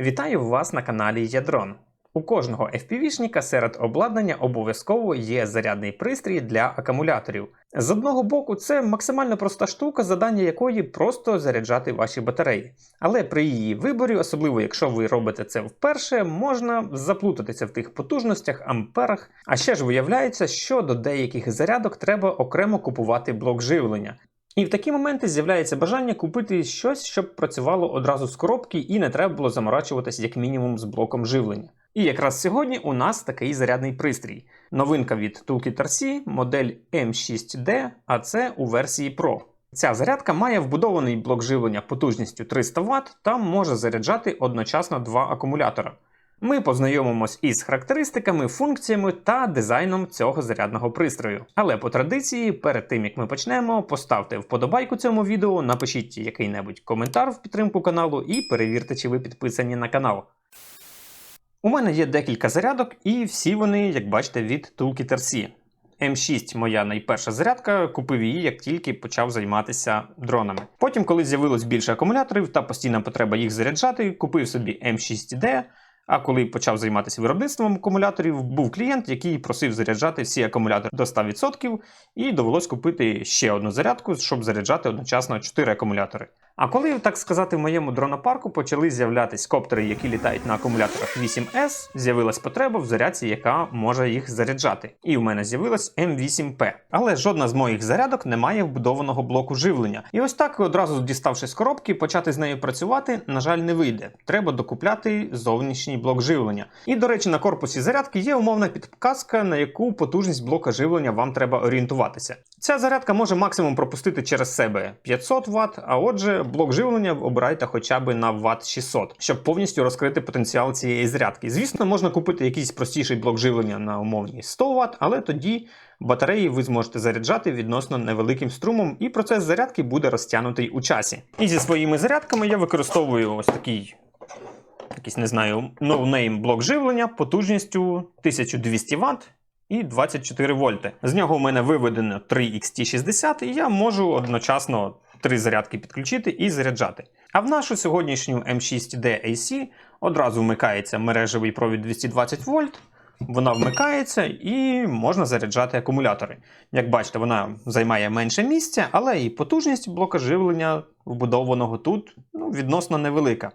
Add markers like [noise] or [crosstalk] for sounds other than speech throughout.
Вітаю вас на каналі Ядрон. У кожного FPV-шника серед обладнання обов'язково є зарядний пристрій для акумуляторів. З одного боку, це максимально проста штука, задання якої просто заряджати ваші батареї. Але при її виборі, особливо якщо ви робите це вперше, можна заплутатися в тих потужностях, амперах. А ще ж виявляється, що до деяких зарядок треба окремо купувати блок живлення. І в такі моменти з'являється бажання купити щось, щоб працювало одразу з коробки і не треба було заморачуватись як мінімум з блоком живлення. І якраз сьогодні у нас такий зарядний пристрій. Новинка від Toolkit RC, модель M6D, а це у версії Pro. Ця зарядка має вбудований блок живлення потужністю 300 Вт та може заряджати одночасно два акумулятора. Ми познайомимось із характеристиками, функціями та дизайном цього зарядного пристрою. Але по традиції, перед тим як ми почнемо, поставте вподобайку цьому відео, напишіть який-небудь коментар в підтримку каналу і перевірте, чи ви підписані на канал. У мене є декілька зарядок, і всі вони, як бачите, від Toolkit RC. М6 моя найперша зарядка, купив її, як тільки почав займатися дронами. Потім, коли з'явилось більше акумуляторів та постійна потреба їх заряджати, купив собі М6D. А коли почав займатися виробництвом акумуляторів, був клієнт, який просив заряджати всі акумулятори до 100%, і довелось купити ще одну зарядку, щоб заряджати одночасно 4 акумулятори. А коли, так сказати, в моєму дронопарку почали з'являтись коптери, які літають на акумуляторах 8S, з'явилась потреба в зарядці, яка може їх заряджати. І в мене з'явилась М8P. Але жодна з моїх зарядок не має вбудованого блоку живлення. І ось так, одразу діставши з коробки, почати з нею працювати, на жаль, не вийде. Треба докупляти зовнішній блок живлення. І, до речі, на корпусі зарядки є умовна підказка, на яку потужність блока живлення вам треба орієнтуватися. Ця зарядка може максимум пропустити через себе 500 Вт, а отже, блок живлення обирайте хоча б на Вт 600, щоб повністю розкрити потенціал цієї зарядки. Звісно, можна купити якийсь простіший блок живлення на умовні 100 Вт, але тоді батареї ви зможете заряджати відносно невеликим струмом, і процес зарядки буде розтягнутий у часі. І зі своїми зарядками я використовую ось такий. Якийсь, не знаю, ноунейм блок живлення потужністю 1200 Вт і 24 вольти. З нього у мене виведено 3 XT60, і я можу одночасно три зарядки підключити і заряджати. А в нашу сьогоднішню M6D AC одразу вмикається мережевий провід 220 вольт. Вона вмикається і можна заряджати акумулятори. Як бачите, вона займає менше місця, але і потужність блока живлення вбудованого тут ну, відносно невелика.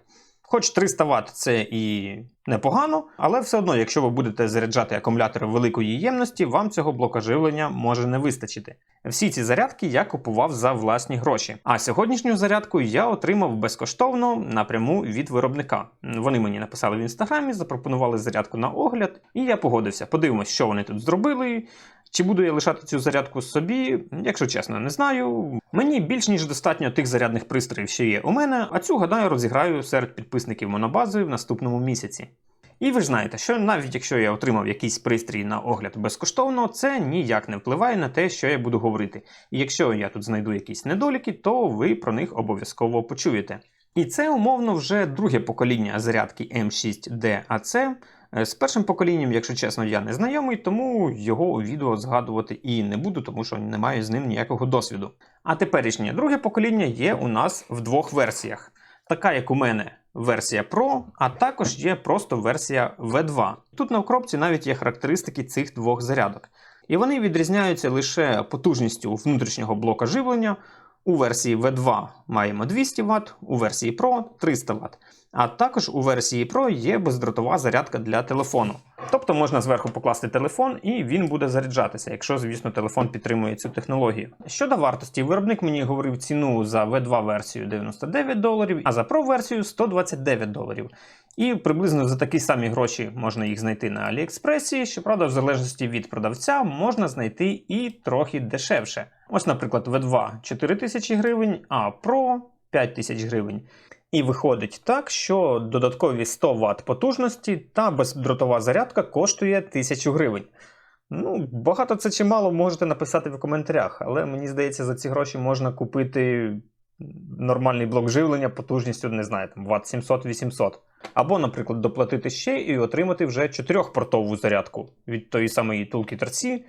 Хоч 300 Вт це і непогано, але все одно, якщо ви будете заряджати акумулятори великої ємності, вам цього блока живлення може не вистачити. Всі ці зарядки я купував за власні гроші. А сьогоднішню зарядку я отримав безкоштовно напряму від виробника. Вони мені написали в інстаграмі, запропонували зарядку на огляд, і я погодився. Подивимось, що вони тут зробили. Чи буду я лишати цю зарядку собі, якщо чесно, не знаю. Мені більш ніж достатньо тих зарядних пристроїв, що є у мене, а цю гадаю розіграю серед підписників монобази в наступному місяці. І ви ж знаєте, що навіть якщо я отримав якийсь пристрій на огляд безкоштовно, це ніяк не впливає на те, що я буду говорити. І якщо я тут знайду якісь недоліки, то ви про них обов'язково почуєте. І це умовно вже друге покоління зарядки M6D AC. З першим поколінням, якщо чесно, я не знайомий, тому його у відео згадувати і не буду, тому що не маю з ним ніякого досвіду. А теперішнє друге покоління є у нас в двох версіях. Така, як у мене, версія Pro, а також є просто версія V2. Тут на укропці навіть є характеристики цих двох зарядок. І вони відрізняються лише потужністю внутрішнього блока живлення. У версії V2 маємо 200 Вт, у версії Pro 300 Вт. А також у версії Pro є бездротова зарядка для телефону. Тобто можна зверху покласти телефон і він буде заряджатися, якщо, звісно, телефон підтримує цю технологію. Щодо вартості, виробник мені говорив ціну за V2 версію 99 доларів, а за Pro версію 129 доларів. І приблизно за такі самі гроші можна їх знайти на Аліекспресі. Щоправда, в залежності від продавця можна знайти і трохи дешевше. Ось, наприклад, V2 4000 гривень, а Pro 5000 гривень. І виходить так, що додаткові 100 Вт потужності та бездротова зарядка коштує 1000 гривень. Ну, багато це чи мало можете написати в коментарях, але мені здається, за ці гроші можна купити нормальний блок живлення потужністю, не знаю, там Вт 700-800. Або, наприклад, доплатити ще і отримати вже 4-портову зарядку від тої самої Toolkit RC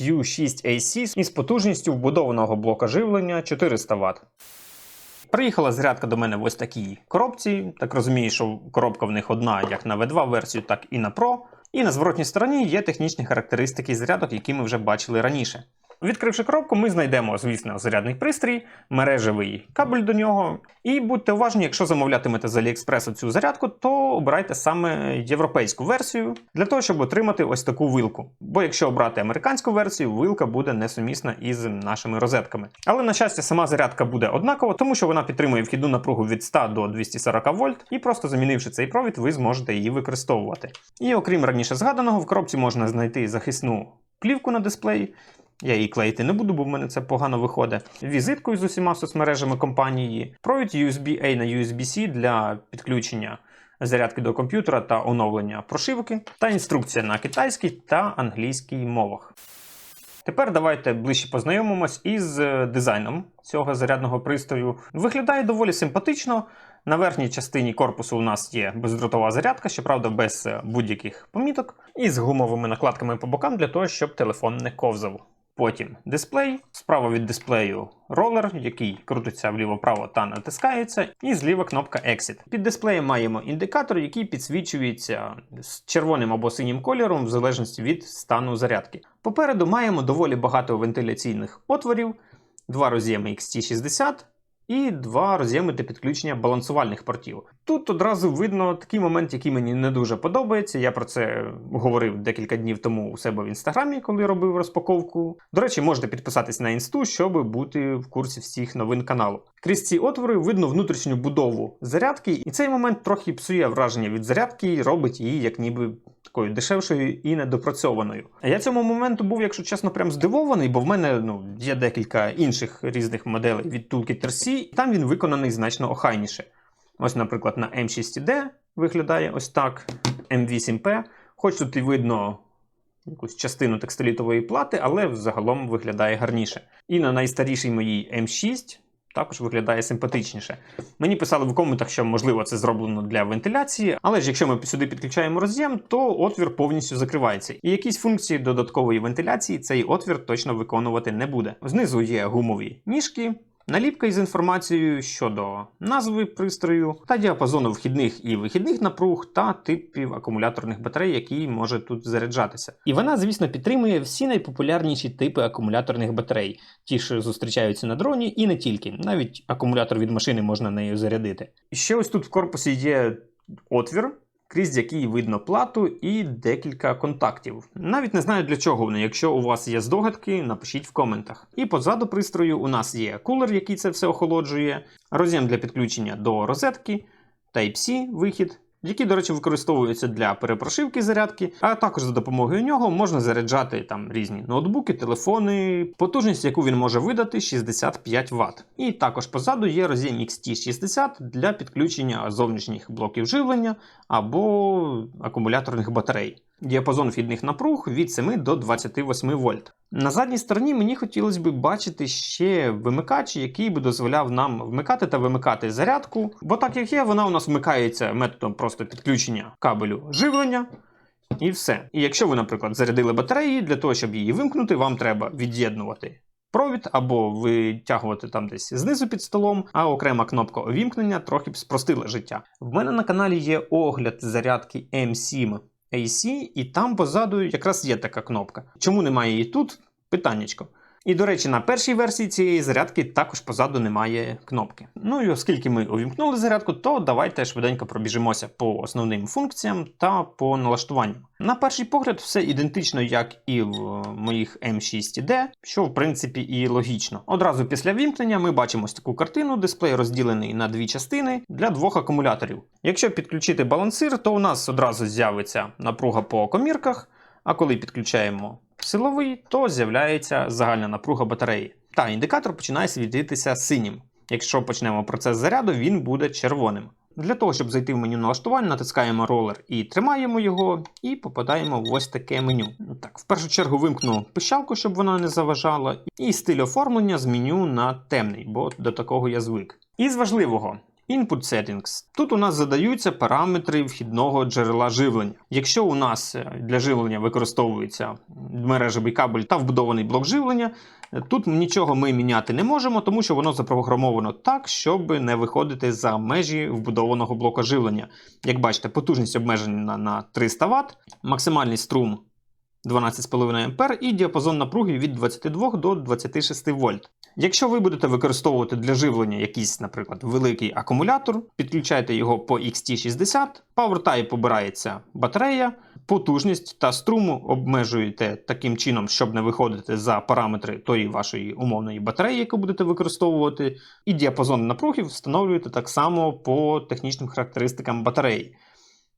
Q6AC із потужністю вбудованого блока живлення 400 Вт. Приїхала зарядка до мене в ось такій коробці. Так розумію, що коробка в них одна як на V2 версію, так і на Pro. І на зворотній стороні є технічні характеристики зарядок, які ми вже бачили раніше. Відкривши коробку, ми знайдемо, звісно, зарядний пристрій, мережевий кабель до нього. І будьте уважні, якщо замовлятимете з AliExpress цю зарядку, то обирайте саме європейську версію для того, щоб отримати ось таку вилку. Бо якщо обрати американську версію, вилка буде несумісна із нашими розетками. Але на щастя, сама зарядка буде однакова, тому що вона підтримує вхідну напругу від 100 до 240 вольт, і просто замінивши цей провід, ви зможете її використовувати. І окрім раніше згаданого, в коробці можна знайти захисну плівку на дисплей. Я її клеїти не буду, бо в мене це погано виходить. Візитку з усіма соцмережами компанії, провід USB-A на USB-C для підключення зарядки до комп'ютера та оновлення прошивки, та інструкція на китайській та англійській мовах. Тепер давайте ближче познайомимось із е, дизайном цього зарядного пристрою. Виглядає доволі симпатично. На верхній частині корпусу у нас є бездротова зарядка, щоправда, без е, будь-яких поміток, і з гумовими накладками по бокам для того, щоб телефон не ковзав. Потім дисплей, справа від дисплею ролер, який крутиться вліво-право та натискається, і зліва кнопка Exit. Під дисплеєм маємо індикатор, який підсвічується з червоним або синім кольором в залежності від стану зарядки. Попереду маємо доволі багато вентиляційних отворів, два роз'єми XT60 і два роз'єми для підключення балансувальних портів. Тут одразу видно такий момент, який мені не дуже подобається. Я про це говорив декілька днів тому у себе в інстаграмі, коли робив розпаковку. До речі, можете підписатись на інсту, щоб бути в курсі всіх новин каналу. Крізь ці отвори видно внутрішню будову зарядки, і цей момент трохи псує враження від зарядки і робить її як ніби такою дешевшою і недопрацьованою. А я цьому моменту був, якщо чесно, прям здивований, бо в мене ну, є декілька інших різних моделей від Toolkit RC, і там він виконаний значно охайніше. Ось, наприклад, на M6D виглядає ось так, M8P. Хоч тут і видно якусь частину текстилітової плати, але взагалом виглядає гарніше. І на найстарішій моїй M6 також виглядає симпатичніше. Мені писали в коментах, що можливо це зроблено для вентиляції, але ж якщо ми сюди підключаємо роз'єм, то отвір повністю закривається. І якісь функції додаткової вентиляції цей отвір точно виконувати не буде. Знизу є гумові ніжки. Наліпка із інформацією щодо назви пристрою та діапазону вхідних і вихідних напруг та типів акумуляторних батарей, які може тут заряджатися. І вона, звісно, підтримує всі найпопулярніші типи акумуляторних батарей, ті, що зустрічаються на дроні, і не тільки. Навіть акумулятор від машини можна нею зарядити. І ще ось тут в корпусі є отвір крізь який видно плату і декілька контактів. Навіть не знаю для чого вони. Якщо у вас є здогадки, напишіть в коментах. І позаду пристрою у нас є кулер, який це все охолоджує, роз'єм для підключення до розетки, Type-C вихід. Які, до речі, використовуються для перепрошивки зарядки, а також за допомогою нього можна заряджати там різні ноутбуки, телефони, потужність, яку він може видати, 65 Вт. І також позаду є роз'єм XT60 для підключення зовнішніх блоків живлення або акумуляторних батарей. Діапазон вхідних напруг від 7 до 28 вольт. На задній стороні мені хотілося б бачити ще вимикач, який би дозволяв нам вмикати та вимикати зарядку. Бо так як є, вона у нас вмикається методом просто підключення кабелю живлення. І все. І якщо ви, наприклад, зарядили батареї, для того, щоб її вимкнути, вам треба від'єднувати провід або витягувати там десь знизу під столом, а окрема кнопка увімкнення трохи б спростила життя. В мене на каналі є огляд зарядки M7 AC, і там позаду якраз є така кнопка. Чому немає її тут? Питаннячко. І, до речі, на першій версії цієї зарядки також позаду немає кнопки. Ну і оскільки ми увімкнули зарядку, то давайте швиденько пробіжимося по основним функціям та по налаштуванням. На перший погляд, все ідентично, як і в моїх M6D, що в принципі і логічно. Одразу після вімкнення ми бачимо ось таку картину, дисплей розділений на дві частини для двох акумуляторів. Якщо підключити балансир, то у нас одразу з'явиться напруга по комірках, а коли підключаємо силовий, то з'являється загальна напруга батареї. Та індикатор починає світитися синім. Якщо почнемо процес заряду, він буде червоним. Для того, щоб зайти в меню налаштувань, натискаємо ролер і тримаємо його, і попадаємо в ось таке меню. Так, В першу чергу вимкну пищалку, щоб вона не заважала, і стиль оформлення зміню на темний, бо до такого я звик. І з важливого. Input Settings. Тут у нас задаються параметри вхідного джерела живлення. Якщо у нас е, для живлення використовується мережевий кабель та вбудований блок живлення, е, тут нічого ми міняти не можемо, тому що воно запрограмовано так, щоб не виходити за межі вбудованого блока живлення. Як бачите, потужність обмежена на 300 Вт, максимальний струм 12,5 А і діапазон напруги від 22 до 26 вольт. Якщо ви будете використовувати для живлення якийсь, наприклад, великий акумулятор, підключайте його по XT60, PowerType обирається батарея, потужність та струму обмежуєте таким чином, щоб не виходити за параметри тої вашої умовної батареї, яку будете використовувати, і діапазон напруги встановлюєте так само по технічним характеристикам батареї.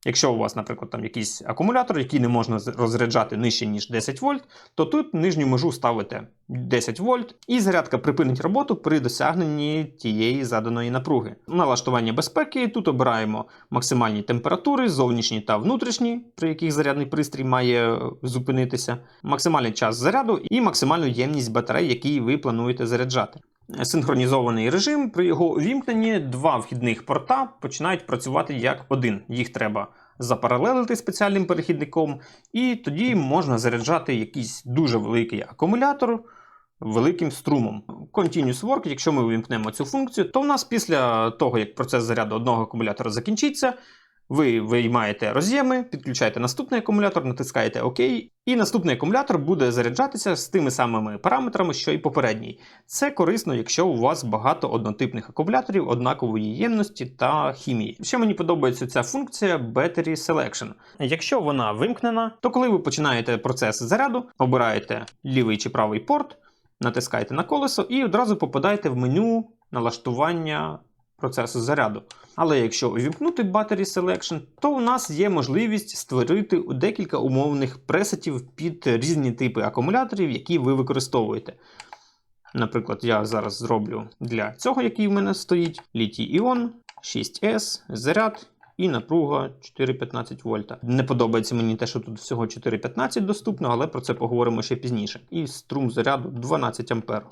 Якщо у вас, наприклад, там якийсь акумулятор, який не можна розряджати нижче, ніж 10 вольт, то тут нижню межу ставите 10 вольт, і зарядка припинить роботу при досягненні тієї заданої напруги. Налаштування безпеки тут обираємо максимальні температури, зовнішні та внутрішні, при яких зарядний пристрій має е, зупинитися, максимальний час заряду і максимальну ємність батарей, які ви плануєте заряджати. Синхронізований режим при його увімкненні два вхідних порта починають працювати як один. Їх треба запаралелити спеціальним перехідником, і тоді можна заряджати якийсь дуже великий акумулятор великим струмом. Continuous Work, якщо ми увімкнемо цю функцію, то в нас після того, як процес заряду одного акумулятора закінчиться, ви виймаєте роз'єми, підключаєте наступний акумулятор, натискаєте ОК, і наступний акумулятор буде заряджатися з тими самими параметрами, що і попередній. Це корисно, якщо у вас багато однотипних акумуляторів однакової ємності та хімії. Ще мені подобається ця функція Battery Selection. Якщо вона вимкнена, то коли ви починаєте процес заряду, обираєте лівий чи правий порт, натискаєте на колесо і одразу попадаєте в меню налаштування процесу заряду. Але якщо увімкнути Battery Selection, то у нас є можливість створити декілька умовних пресетів під різні типи акумуляторів, які ви використовуєте. Наприклад, я зараз зроблю для цього, який в мене стоїть, літій іон 6S, заряд і напруга 4,15 вольта. Не подобається мені те, що тут всього 4,15 доступно, але про це поговоримо ще пізніше. І струм заряду 12 ампер.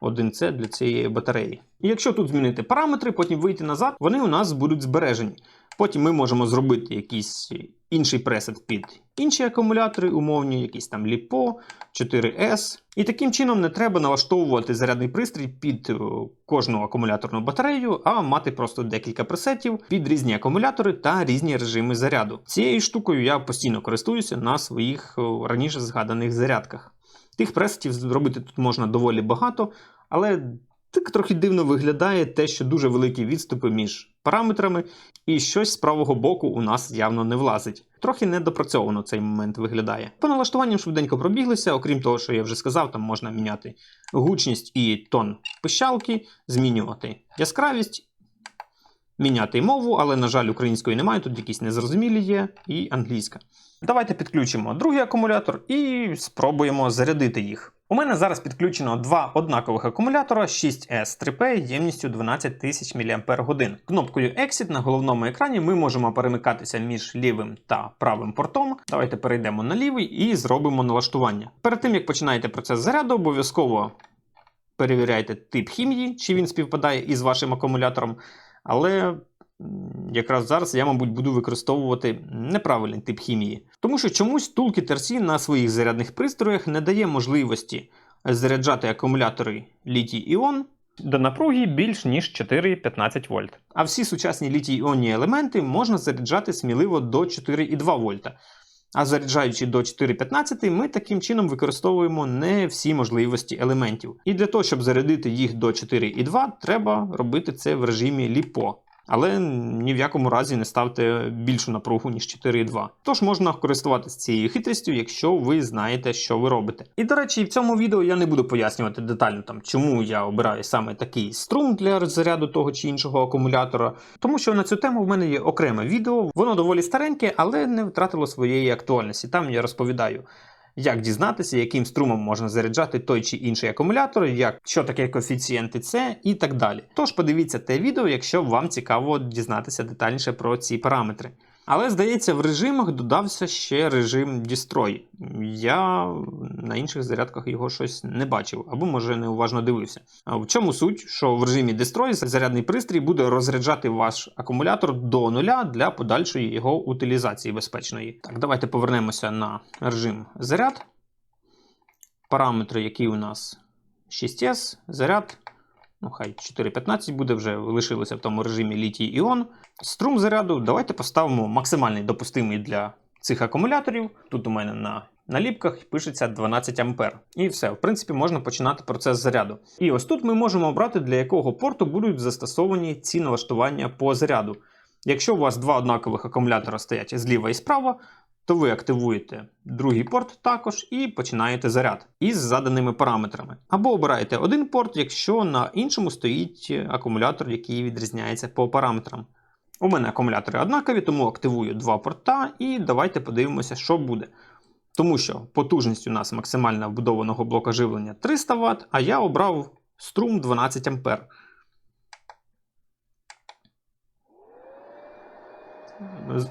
1С для цієї батареї. І якщо тут змінити параметри, потім вийти назад, вони у нас будуть збережені. Потім ми можемо зробити якийсь інший пресет під інші акумулятори, умовні, якісь там LiPo, 4S. І таким чином не треба налаштовувати зарядний пристрій під е, кожну акумуляторну батарею, а мати просто декілька пресетів під різні акумулятори та різні режими заряду. Цією штукою я постійно користуюся на своїх е, раніше згаданих зарядках. Тих пресетів зробити тут можна доволі багато, але так трохи дивно виглядає те, що дуже великі відступи між параметрами, і щось з правого боку у нас явно не влазить. Трохи недопрацьовано цей момент виглядає. По налаштуванням швиденько пробіглися, окрім того, що я вже сказав, там можна міняти гучність і тон пищалки, змінювати яскравість. Міняти мову, але, на жаль, української немає, тут якісь незрозумілі є, і англійська. Давайте підключимо другий акумулятор і спробуємо зарядити їх. У мене зараз підключено два однакових акумулятора 6S 3P ємністю 12 тисяч мАч. Кнопкою Exit на головному екрані ми можемо перемикатися між лівим та правим портом. Давайте перейдемо на лівий і зробимо налаштування. Перед тим як починаєте процес заряду, обов'язково перевіряйте тип хімії, чи він співпадає із вашим акумулятором. Але якраз зараз я, мабуть, буду використовувати неправильний тип хімії. Тому що чомусь Toolkit RC на своїх зарядних пристроях не дає можливості заряджати акумулятори літій-іон до напруги більш ніж 4,15 вольт. А всі сучасні літій-іонні елементи можна заряджати сміливо до 4,2 вольта. А заряджаючи до 4,15, ми таким чином використовуємо не всі можливості елементів. І для того, щоб зарядити їх до 4,2, треба робити це в режимі LiPo. Але ні в якому разі не ставте більшу напругу, ніж 4,2. Тож можна користуватися цією хитрістю, якщо ви знаєте, що ви робите. І до речі, в цьому відео я не буду пояснювати детально, там, чому я обираю саме такий струм для заряду того чи іншого акумулятора, тому що на цю тему в мене є окреме відео, воно доволі стареньке, але не втратило своєї актуальності. Там я розповідаю. Як дізнатися, яким струмом можна заряджати той чи інший акумулятор, як, що таке коефіцієнти C і так далі. Тож подивіться те відео, якщо вам цікаво дізнатися детальніше про ці параметри. Але здається, в режимах додався ще режим Destroy. Я на інших зарядках його щось не бачив, або може неуважно дивився. В чому суть? Що в режимі Destroy зарядний пристрій буде розряджати ваш акумулятор до нуля для подальшої його утилізації безпечної. Так, давайте повернемося на режим заряд. Параметри, які у нас 6S, заряд. Ну, хай 4.15 буде, вже лишилося в тому режимі літій іон. Струм заряду давайте поставимо максимальний допустимий для цих акумуляторів. Тут у мене на наліпках пишеться 12 А. І все, в принципі, можна починати процес заряду. І ось тут ми можемо обрати, для якого порту будуть застосовані ці налаштування по заряду. Якщо у вас два однакових акумулятора стоять зліва і справа, то ви активуєте другий порт також і починаєте заряд із заданими параметрами. Або обираєте один порт, якщо на іншому стоїть акумулятор, який відрізняється по параметрам. У мене акумулятори однакові, тому активую два порта і давайте подивимося, що буде. Тому що потужність у нас максимальна вбудованого блока живлення 300 Вт, а я обрав струм 12 А.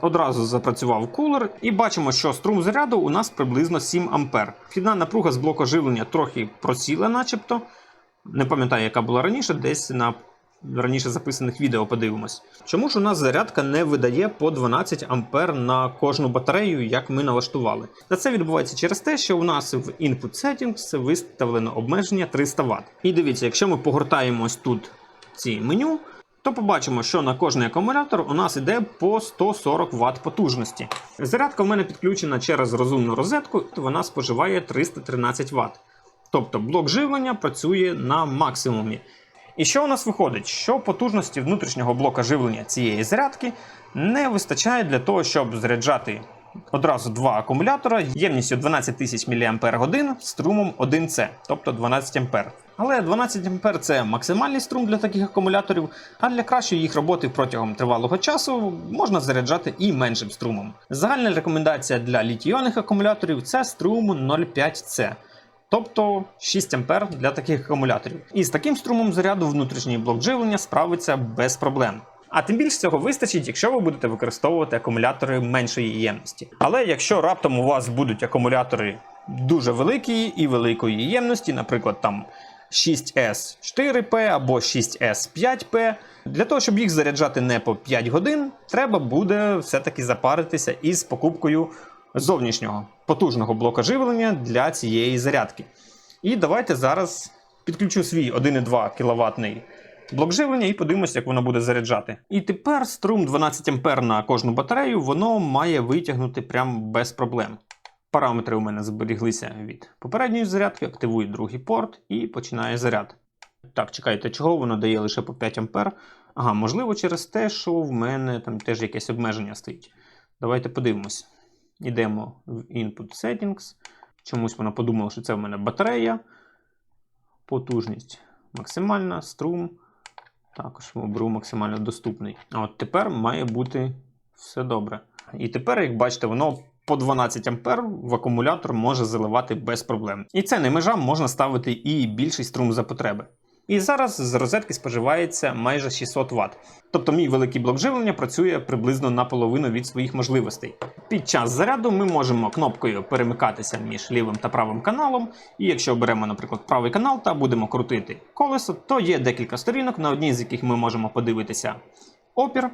Одразу запрацював кулер, і бачимо, що струм заряду у нас приблизно 7 А. Вхідна напруга з блоку живлення трохи просіла, начебто. Не пам'ятаю, яка була раніше, десь на раніше записаних відео подивимось. Чому ж у нас зарядка не видає по 12 А на кожну батарею, як ми налаштували? Та це відбувається через те, що у нас в Input Settings виставлено обмеження 300 Вт. І дивіться, якщо ми погортаємо ось тут ці меню, то побачимо, що на кожний акумулятор у нас йде по 140 Вт потужності. Зарядка в мене підключена через розумну розетку, то вона споживає 313 Вт. Тобто блок живлення працює на максимумі. І що у нас виходить? Що потужності внутрішнього блока живлення цієї зарядки не вистачає для того, щоб заряджати одразу два акумулятора ємністю 12 тисяч мАч струмом 1С, тобто 12 А. Але 12 А це максимальний струм для таких акумуляторів, а для кращої їх роботи протягом тривалого часу можна заряджати і меншим струмом. Загальна рекомендація для літійонних акумуляторів це струм 0,5С. Тобто 6 А для таких акумуляторів. І з таким струмом заряду внутрішній блок живлення справиться без проблем. А тим більше цього вистачить, якщо ви будете використовувати акумулятори меншої ємності. Але якщо раптом у вас будуть акумулятори дуже великі і великої ємності, наприклад, там 6S4P або 6S5P, для того, щоб їх заряджати не по 5 годин, треба буде все-таки запаритися із покупкою зовнішнього потужного блока живлення для цієї зарядки. І давайте зараз підключу свій 1,2 кВт блок живлення і подивимося, як воно буде заряджати. І тепер струм 12 А на кожну батарею воно має витягнути прям без проблем. Параметри у мене зберіглися від попередньої зарядки, активую другий порт і починає заряд. Так, чекайте, чого воно дає лише по 5 А? Ага, можливо, через те, що в мене там теж якесь обмеження стоїть. Давайте подивимось. Йдемо в Input Settings. Чомусь вона подумала, що це в мене батарея. Потужність максимальна, струм. Також оберу максимально доступний. А от тепер має бути все добре. І тепер, як бачите, воно по 12 ампер в акумулятор може заливати без проблем. І це не межа, можна ставити і більший струм за потреби. І зараз з розетки споживається майже 600 Вт. Тобто мій великий блок живлення працює приблизно наполовину від своїх можливостей. Під час заряду ми можемо кнопкою перемикатися між лівим та правим каналом. І якщо оберемо, наприклад, правий канал та будемо крутити колесо, то є декілька сторінок, на одній з яких ми можемо подивитися опір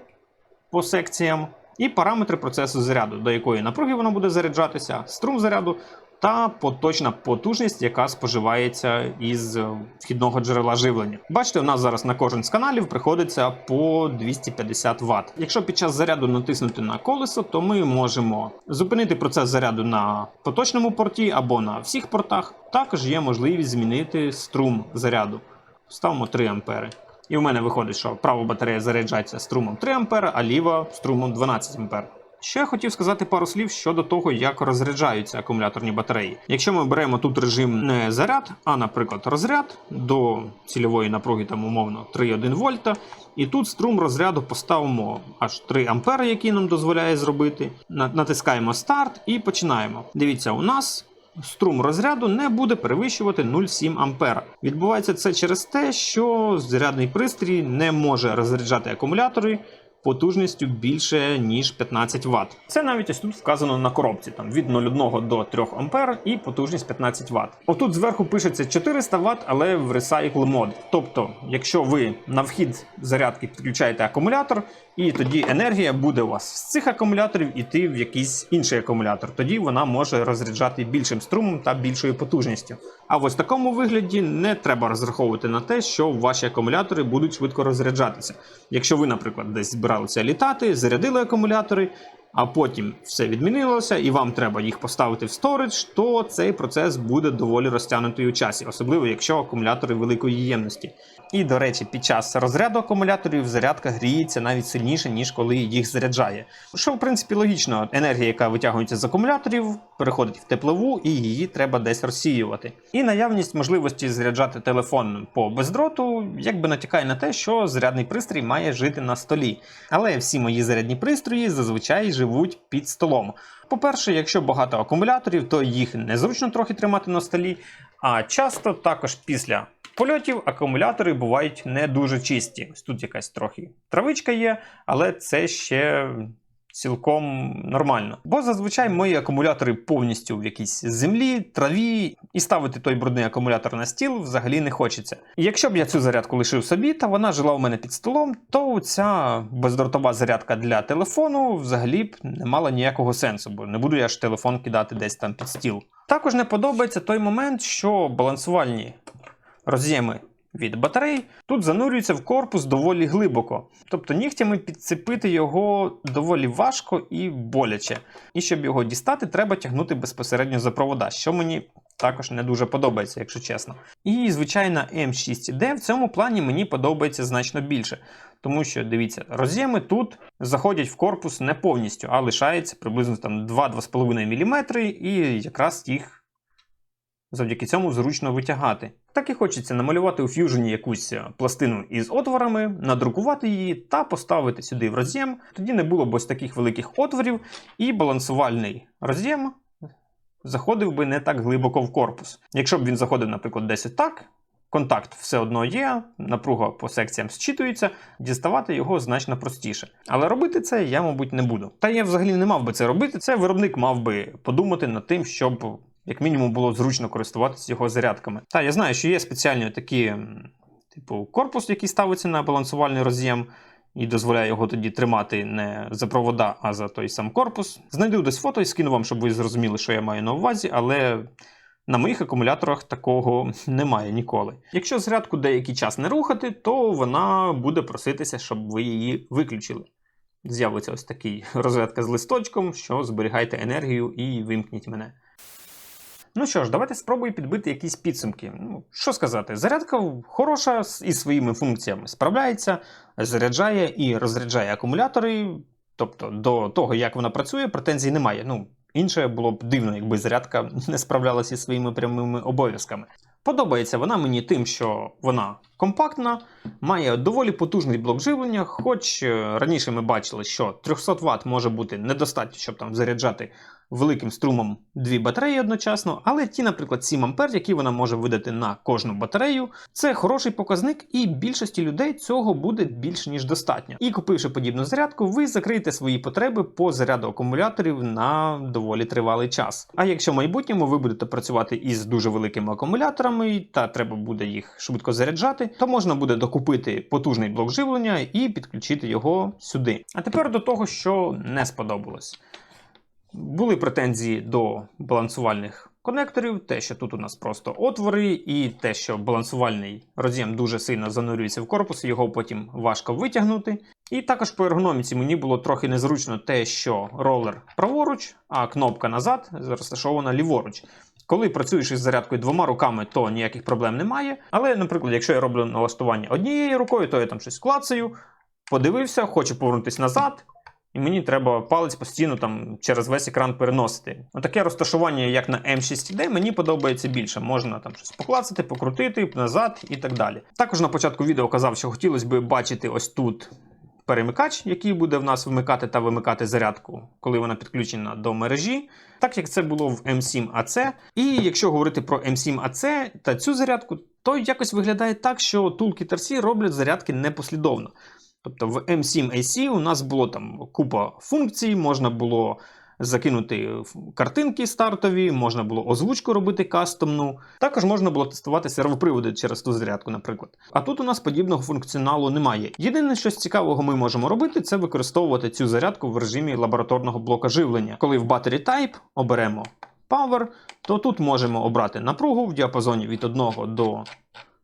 по секціям і параметри процесу заряду, до якої напруги воно буде заряджатися, струм заряду та поточна потужність, яка споживається із вхідного джерела живлення. Бачите, у нас зараз на кожен з каналів приходиться по 250 Вт. Якщо під час заряду натиснути на колесо, то ми можемо зупинити процес заряду на поточному порті або на всіх портах. Також є можливість змінити струм заряду. Ставимо 3 ампери. І в мене виходить, що права батарея заряджається струмом 3 А, а ліва струмом 12 А. Ще я хотів сказати пару слів щодо того, як розряджаються акумуляторні батареї. Якщо ми беремо тут режим не заряд, а, наприклад, розряд до цільової напруги, там умовно 3,1 вольта, і тут струм розряду поставимо аж 3 ампери, який нам дозволяє зробити. Натискаємо старт і починаємо. Дивіться, у нас. Струм розряду не буде перевищувати 0,7 А. Відбувається це через те, що зарядний пристрій не може розряджати акумулятори потужністю більше ніж 15 Вт. Це навіть ось тут вказано на коробці, там від 0,1 до 3 А і потужність 15 Вт. Отут зверху пишеться 400 Вт, але в Recycle Mode. Тобто, якщо ви на вхід зарядки підключаєте акумулятор, і тоді енергія буде у вас з цих акумуляторів іти в якийсь інший акумулятор. Тоді вона може розряджати більшим струмом та більшою потужністю. А в ось такому вигляді не треба розраховувати на те, що ваші акумулятори будуть швидко розряджатися. Якщо ви, наприклад, десь збиралися літати, зарядили акумулятори, а потім все відмінилося, і вам треба їх поставити в сторидж, то цей процес буде доволі розтягнутий у часі, особливо якщо акумулятори великої ємності. І, до речі, під час розряду акумуляторів зарядка гріється навіть сильніше, ніж коли їх заряджає. Що, в принципі, логічно, енергія, яка витягується з акумуляторів, переходить в теплову і її треба десь розсіювати. І наявність можливості заряджати телефон по бездроту якби натякає на те, що зарядний пристрій має жити на столі. Але всі мої зарядні пристрої зазвичай живуть під столом. По-перше, якщо багато акумуляторів, то їх незручно трохи тримати на столі. А часто також після польотів акумулятори бувають не дуже чисті. Ось тут якась трохи травичка є, але це ще цілком нормально. Бо зазвичай мої акумулятори повністю в якійсь землі, траві, і ставити той брудний акумулятор на стіл взагалі не хочеться. І якщо б я цю зарядку лишив собі, та вона жила у мене під столом, то ця бездротова зарядка для телефону взагалі б не мала ніякого сенсу, бо не буду я ж телефон кидати десь там під стіл. Також не подобається той момент, що балансувальні роз'єми від батарей тут занурюються в корпус доволі глибоко. Тобто нігтями підцепити його доволі важко і боляче. І щоб його дістати, треба тягнути безпосередньо за провода, що мені також не дуже подобається, якщо чесно. І звичайна М6D в цьому плані мені подобається значно більше. Тому що, дивіться, роз'єми тут заходять в корпус не повністю, а лишається приблизно там 2-2,5 мм, і якраз їх завдяки цьому зручно витягати. Так і хочеться намалювати у Fusion якусь е, пластину із отворами, надрукувати її та поставити сюди в роз'єм. Тоді не було б ось таких великих отворів, і балансувальний роз'єм заходив би не так глибоко в корпус. Якщо б він заходив, наприклад, десь отак, контакт все одно є, напруга по секціям зчитується, діставати його значно простіше. Але робити це я, мабуть, не буду. Та я взагалі не мав би це робити. Це виробник мав би подумати над тим, щоб. Як мінімум було зручно користуватися його зарядками. Та я знаю, що є спеціальні такі, типу, корпус, який ставиться на балансувальний роз'єм, і дозволяє його тоді тримати не за провода, а за той сам корпус. Знайду десь фото і скину вам, щоб ви зрозуміли, що я маю на увазі, але на моїх акумуляторах такого [laughs] немає ніколи. Якщо зарядку деякий час не рухати, то вона буде проситися, щоб ви її виключили. З'явиться ось такий розрядка з листочком, що зберігайте енергію і вимкніть мене. Ну що ж, давайте спробую підбити якісь підсумки. Ну, що сказати, зарядка хороша із своїми функціями справляється, заряджає і розряджає акумулятори. Тобто до того, як вона працює, претензій немає. Ну, інше було б дивно, якби зарядка [laughs] не справлялася зі своїми прямими обов'язками. Подобається вона мені тим, що вона компактна, має доволі потужний блок живлення, хоч е, раніше ми бачили, що 300 Вт може бути недостатньо, щоб там заряджати великим струмом дві батареї одночасно, але ті, наприклад, 7 А, які вона може видати на кожну батарею, це хороший показник, і більшості людей цього буде більш ніж достатньо. І купивши подібну зарядку, ви закриєте свої потреби по заряду акумуляторів на доволі тривалий час. А якщо в майбутньому ви будете працювати із дуже великими акумуляторами, та треба буде їх швидко заряджати, то можна буде докупити потужний блок живлення і підключити його сюди. А тепер до того, що не сподобалось. Були претензії до балансувальних конекторів, те, що тут у нас просто отвори, і те, що балансувальний роз'єм дуже сильно занурюється в корпус, його потім важко витягнути. І також по ергономіці мені було трохи незручно те, що ролер праворуч, а кнопка назад розташована ліворуч. Коли працюєш із зарядкою двома руками, то ніяких проблем немає. Але, наприклад, якщо я роблю налаштування однією рукою, то я там щось клацаю, подивився, хочу повернутися назад. І мені треба палець постійно там через весь екран переносити. Таке розташування, як на M6D, мені подобається більше. Можна там щось поклацати, покрутити назад і так далі. Також на початку відео казав, що хотілося б бачити ось тут перемикач, який буде в нас вмикати та вимикати зарядку, коли вона підключена до мережі, так як це було в M7AC. І якщо говорити про M7AC та цю зарядку, то якось виглядає так, що Toolkit RC роблять зарядки непослідовно. Тобто в M7AC у нас було там купа функцій, можна було закинути картинки стартові, можна було озвучку робити кастомну. Також можна було тестувати сервоприводи через ту зарядку, наприклад. А тут у нас подібного функціоналу немає. Єдине, що цікавого ми можемо робити, це використовувати цю зарядку в режимі лабораторного блока живлення. Коли в Battery Type оберемо Power, то тут можемо обрати напругу в діапазоні від 1 до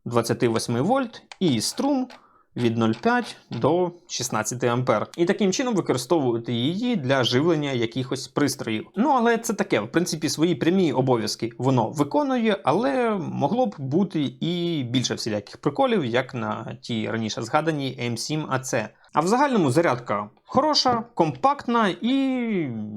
28 вольт і струм від 0,5 до 16 ампер. І таким чином використовувати її для живлення якихось пристроїв. Ну але це таке, в принципі, свої прямі обов'язки воно виконує, але могло б бути і більше всіляких приколів, як на тій раніше згаданій M7AC. А в загальному зарядка хороша, компактна, і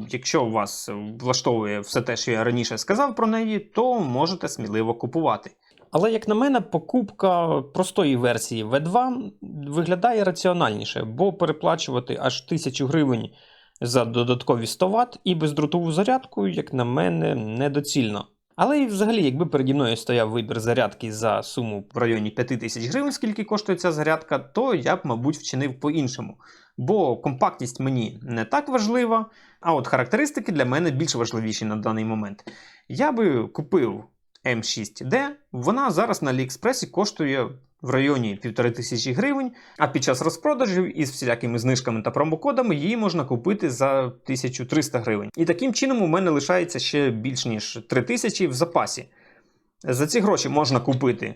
якщо вас влаштовує все те, що я раніше сказав про неї, то можете сміливо купувати. Але, як на мене, покупка простої версії V2 виглядає раціональніше, бо переплачувати аж 1000 гривень за додаткові 100 Вт і бездротову зарядку, як на мене, недоцільно. Але і взагалі, якби переді мною стояв вибір зарядки за суму в районі 5000 гривень, скільки коштує ця зарядка, то я б, мабуть, вчинив по-іншому. Бо компактність мені не так важлива, а от характеристики для мене більш важливіші на даний момент. Я би купив М6D, вона зараз на Аліекспресі коштує в районі 1500 гривень, а під час розпродажів із всілякими знижками та промокодами її можна купити за 1300 гривень. І таким чином у мене лишається ще більш ніж 3000 в запасі. За ці гроші можна купити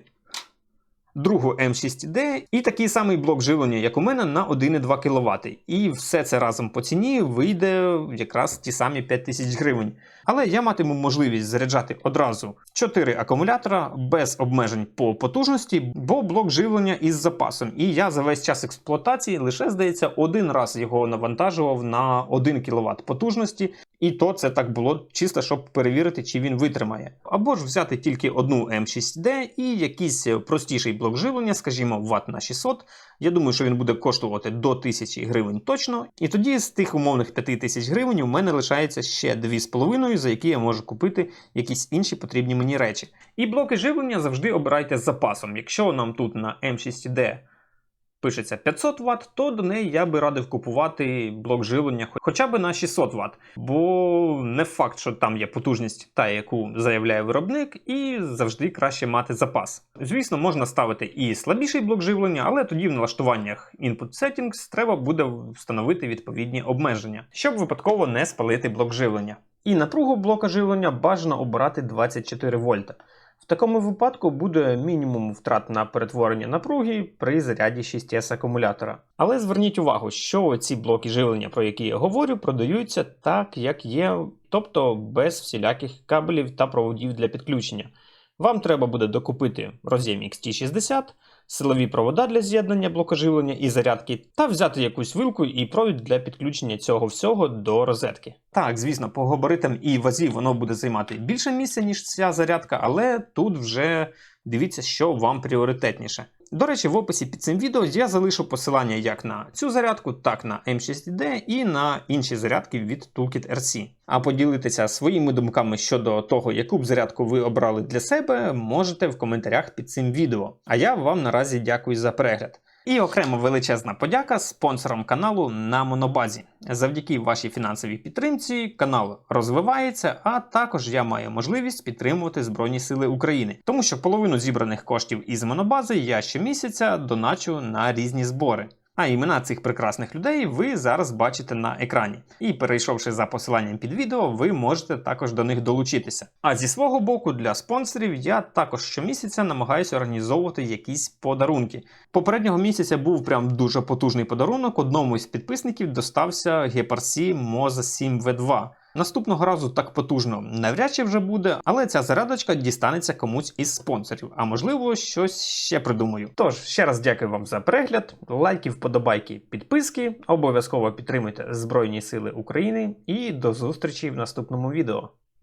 другу М6D і такий самий блок живлення, як у мене, на 1,2 кВт. І все це разом по ціні вийде якраз ті самі 5000 гривень. Але я матиму можливість заряджати одразу 4 акумулятора без обмежень по потужності, бо блок живлення із запасом. І я за весь час експлуатації лише, здається, один раз його навантажував на 1 кВт потужності. І то це так було чисто, щоб перевірити, чи він витримає. Або ж взяти тільки одну М6D і якийсь простіший блок живлення, скажімо, Вт на 600. Я думаю, що він буде коштувати до 1000 гривень точно. І тоді з тих умовних 5000 гривень у мене лишається ще 2,5, за які я можу купити якісь інші потрібні мені речі. І блоки живлення завжди обирайте з запасом. Якщо нам тут на М6D пишеться 500 Вт, то до неї я би радив купувати блок живлення хоча б на 600 Вт. Бо не факт, що там є потужність, та яку заявляє виробник, і завжди краще мати запас. Звісно, можна ставити і слабіший блок живлення, але тоді в налаштуваннях Input Settings треба буде встановити відповідні обмеження, щоб випадково не спалити блок живлення. І напругу блока живлення бажано обирати 24 вольта. Такому випадку буде мінімум втрат на перетворення напруги при заряді 6С акумулятора. Але зверніть увагу, що ці блоки живлення, про які я говорю, продаються так, як є, тобто без всіляких кабелів та проводів для підключення. Вам треба буде докупити роз'єм XT60, силові провода для з'єднання блокоживлення і зарядки, та взяти якусь вилку і провід для підключення цього всього до розетки. Так, звісно, по габаритам і вазі воно буде займати більше місця, ніж ця зарядка, але тут вже дивіться, що вам пріоритетніше. До речі, в описі під цим відео я залишу посилання як на цю зарядку, так на M6D і на інші зарядки від Toolkit RC. А поділитися своїми думками щодо того, яку б зарядку ви обрали для себе, можете в коментарях під цим відео. А я вам наразі дякую за перегляд. І окремо величезна подяка спонсорам каналу на Монобазі. Завдяки вашій фінансовій підтримці канал розвивається, а також я маю можливість підтримувати Збройні Сили України, тому що половину зібраних коштів із Монобази я щомісяця доначу на різні збори. А імена цих прекрасних людей ви зараз бачите на екрані. І перейшовши за посиланням під відео, ви можете також до них долучитися. А зі свого боку, для спонсорів я також щомісяця намагаюся організовувати якісь подарунки. Попереднього місяця був прям дуже потужний подарунок. Одному із підписників достався Гепарсі Moza 7 v 2 Наступного разу так потужно навряд чи вже буде, але ця зарядочка дістанеться комусь із спонсорів, а можливо, щось ще придумаю. Тож, ще раз дякую вам за перегляд, лайки, вподобайки, підписки. Обов'язково підтримуйте Збройні Сили України і до зустрічі в наступному відео.